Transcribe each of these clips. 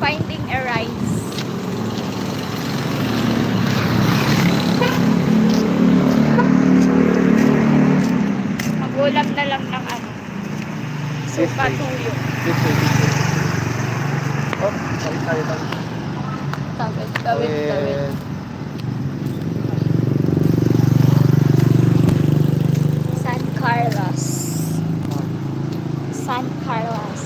finding a rice. Magulam na lang ng ano. Way. tuyo. This way, this way. Oh, tayo tayo. Tawid, tawid, tawid. And San Carlos. San Carlos.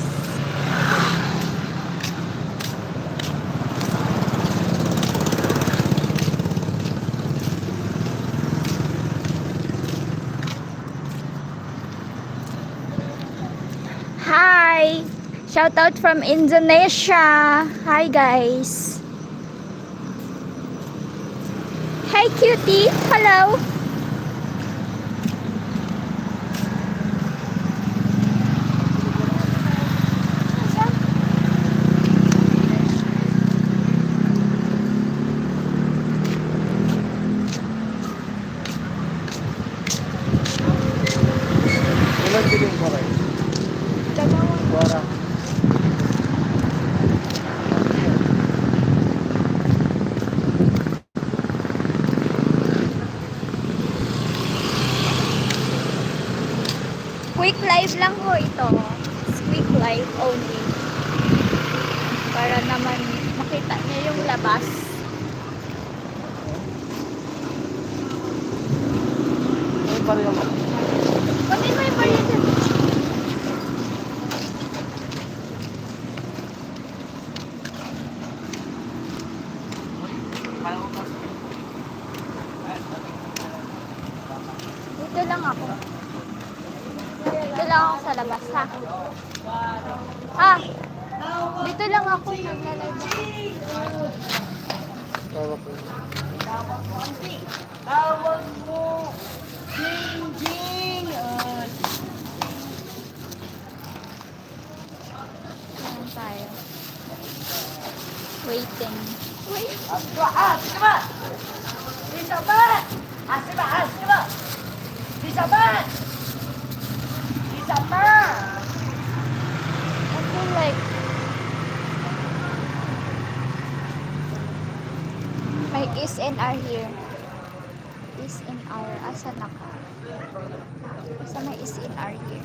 Hi! Shout out from Indonesia. Hi guys. Hey cutie. Hello. ilan biling ko kayo? Dalawang Wara. Quick live lang ho ito. It's quick live only. Para naman makita niyo yung labas. Ay, pareho ako. Kunin mo yung barya dyan. Dito lang ako. Dito lang ako sa labas, ha? Ha? Dito lang ako naglalagay. Tawag ko. Tawag mo, Jing Jing. Uh, Ayan tayo. Waiting. Wait. asma, asma. Bisa ba? Asma, asma. Bisa ba? Bisa ba? I feel like is and are here. Is and are. Asan ako? Asa may is and are here?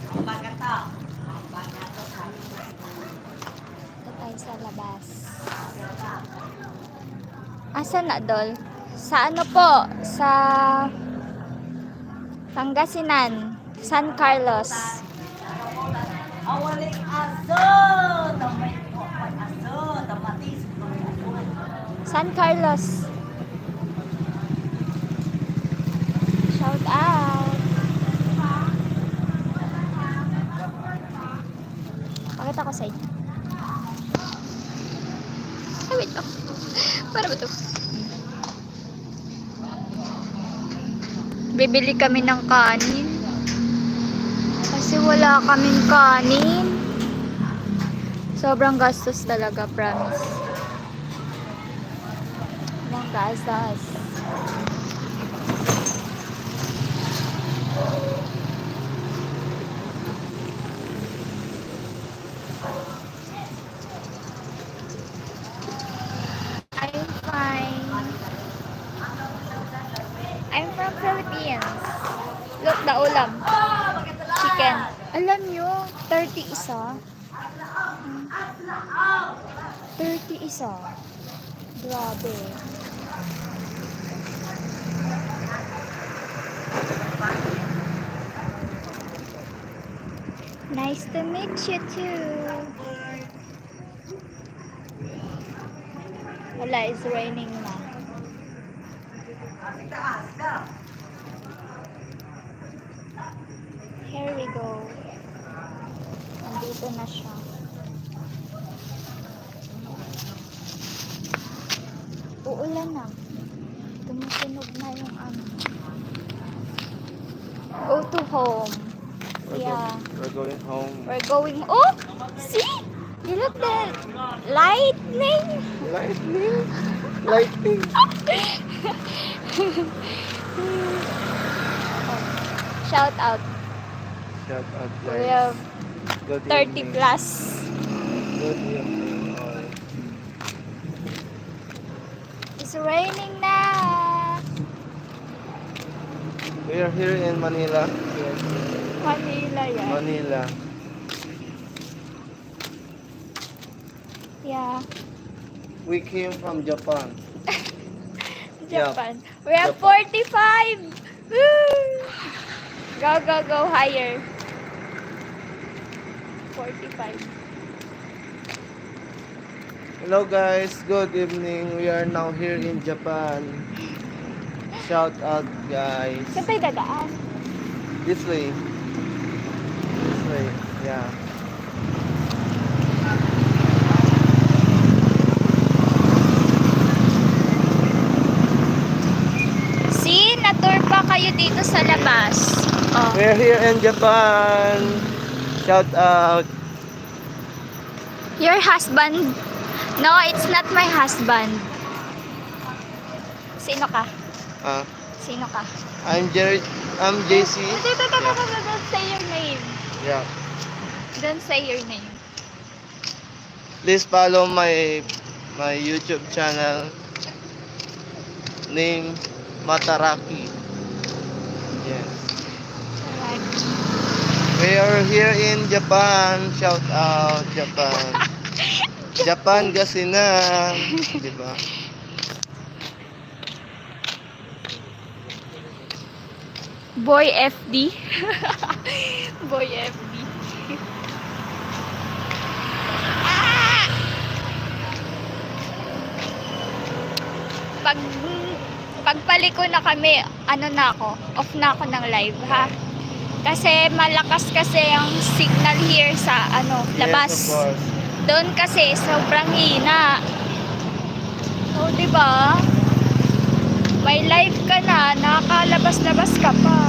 Ito tayo sa labas. Asan na, Dol? Sa ano po? Sa Pangasinan. San Carlos. Awaling aso. Tamay ko ang aso. Tamatis ko ang aso. San Carlos. Shout out. Pakita ko sa inyo. Ay, wait lang. Para ba to? Bibili kami ng kanin. Kasi wala kaming kanin. Sobrang gastos talaga, promise. Mga gastos. I'm fine. I'm from Philippines. Look, the ulam. Chicken. Alam nyo, 30 isa. Hmm. 30 isa. Grabe. Nice to meet you too. Wala, it's raining na. Here we go. Nandito na siya. Japan. Go to home. We're, Yeah. go- we're going home. We're going. Oh, see? You look the lightning. Lightning. Lightning. Shout out. Shout out We guys. have Good 30 evening. plus. Good evening all. It's raining na. We are here in Manila. Yes. Manila yan. Manila. Yeah. We came from Japan. Japan. We have 45. Woo! Go, go, go higher. 45. Hello guys, good evening. We are now here in Japan. Shout out guys. Saan tayo dadaan? This way. Way. Yeah. See, na-tour pa kayo dito sa labas. Oh. We're here in Japan. Shout out. Your husband? No, it's not my husband. Sino ka? Uh, Sino ka? I'm Jerry. I'm JC. Don't, don't, don't, don't, don't, don't say your name. Yeah. Don't say your name. Please follow my my YouTube channel. Name Mataraki. Yes. Alright. We are here in Japan. Shout out Japan. Japan kasi na. Diba? Boy FD. Boy FD. Ah! Pag pagpaliko na kami, ano na ako, off na ako ng live ha. Kasi malakas kasi ang signal here sa ano, labas. Yes. Doon kasi sobrang hina. O, di ba? May live ka na, nakakalabas-labas ka pa.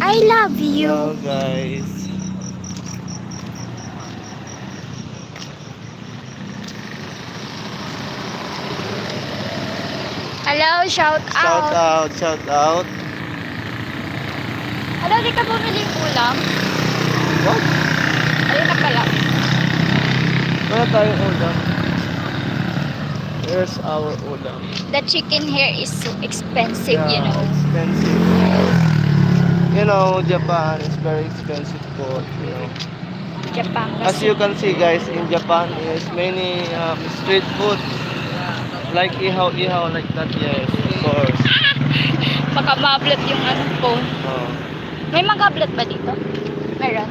I love you. Hello guys. Hello, shout Shout out. out, shout out. Hello, di ka bumili ulam? What? Ayun na pala. Wala tayong ulam. Here's our ulam. The chicken here is so expensive, you Yeah, know. Expensive. You know, Japan is very expensive food, you know. Japan As you can see guys, in Japan is many um, street food. Like ihaw-ihaw like that, yes, of course. Baka mablot yung ano phone. Oh. May mga hablot ba dito? Meron.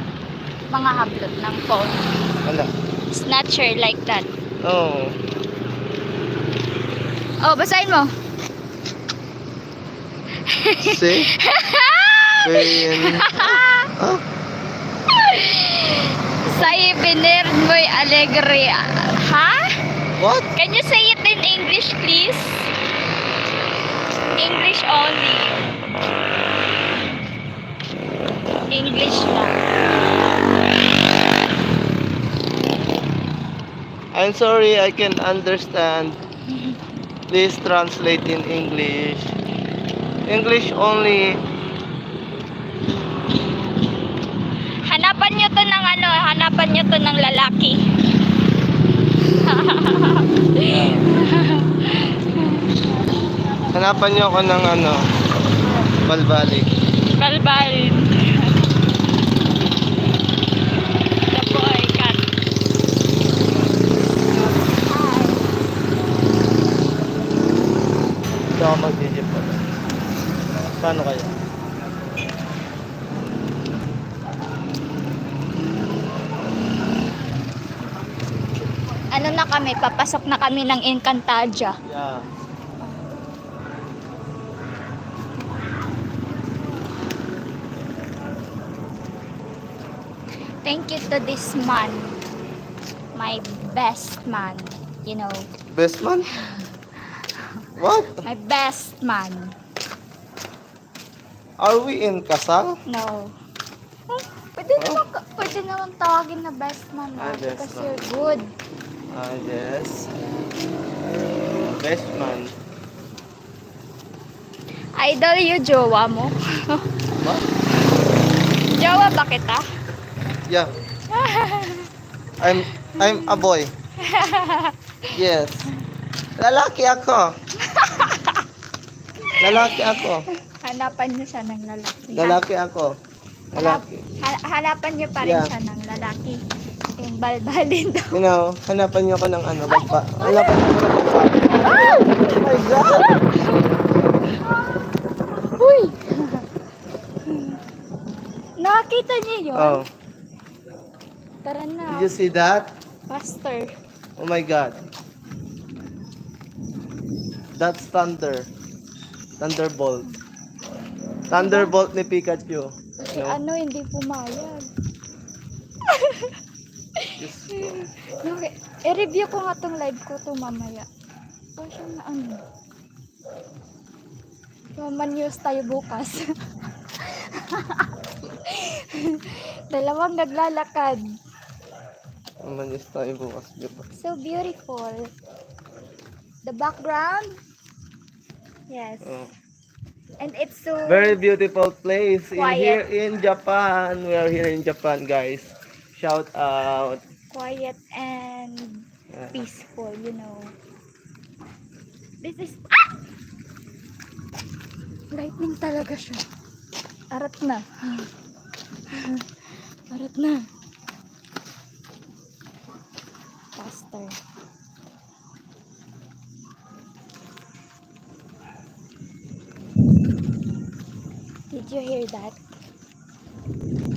Mga hablot ng phone. Wala. Snatcher like that. Oh. Oh, basahin mo. See? Then, oh, Sa ibinerd mo'y alegria. Ha? what? Can you say it in English, please? English only. English lang. I'm sorry, I can understand. Please translate in English. English only. Ng ano, hanapan nyo to ng lalaki. Hanapan niyo ako ng ano, balbalik. Balbalin. The boy cat. Hindi ako mag-jeep pala. Paano kaya? Ano na kami, papasok na kami ng Encantadia. Yeah. Thank you to this man. My best man. You know. Best man? What? My best man. Are we in kasal? No. Pwede naman, ka- pwede naman tawagin na best man Ah, best because man. you're good. Ah, yes. Best man. Idol yung jowa mo. What? jowa ba kita? Yeah. I'm I'm a boy. Yes. Lalaki ako. Lalaki ako. Hanapan niyo siya ng lalaki. Lalaki ako. Lalaki. Ha- hanapan niyo pa rin Yeah. siya ng lalaki. Yung balbalin daw. You know, hanapan niyo ako ng ano, bagpa. Hanapan niyo ako ng bagpa. Oh my God! Uy! Nakakita niyo yun? Oh, Tara na. did you see that? Faster. Oh my God. That's thunder. Thunderbolt. Thunderbolt ni Pikachu. No? ano, hindi pumayag. Just, Okay. I-review ko nga tong live ko to mamaya. Siya na ano. Mama news tayo bukas. Dalawang naglalakad. Umanis tayo bukas. diba? So beautiful. The background. Yes. Oh. And it's so Very beautiful place in Quiet. here in Japan. We are here in Japan, guys. Shout out. Quiet and Yeah. peaceful, you know. This is... Ah! Lightning talaga siya. Arat na. Arat na. Faster. Did you hear that?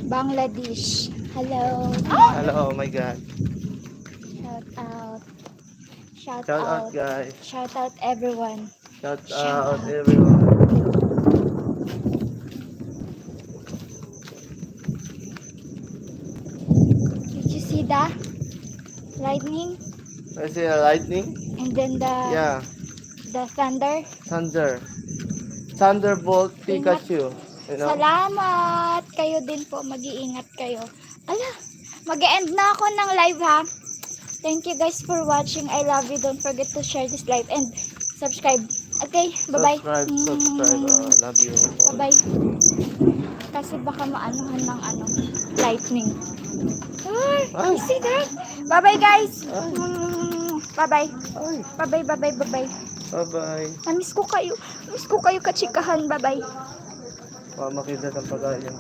Bangladesh. Hello. Hello, oh my God. Shout out. Shout, Shout out. out, guys. Shout out everyone. Shout Shout out, out. everyone. Did you see that? Lightning I see a lightning. and then the Yeah, the thunder. thunder. Thunderbolt. Pikachu. You know? Salamat! Kayo din po, mag-iingat kayo. Ala, mag-end na ako ng live ha. Thank you guys for watching. I love you. Don't forget to share this live and subscribe. Okay, bye-bye. Subscribe, subscribe. Uh, love you. Bye-bye. Kasi baka maanuhan ng ano, lightning. Ay. you see that? Bye-bye guys. Bye-bye. Bye-bye, bye-bye, bye-bye. bye-bye. Namiss ko kayo. Miss ko kayo kachikahan. Bye-bye. Baka makita ng pagkain.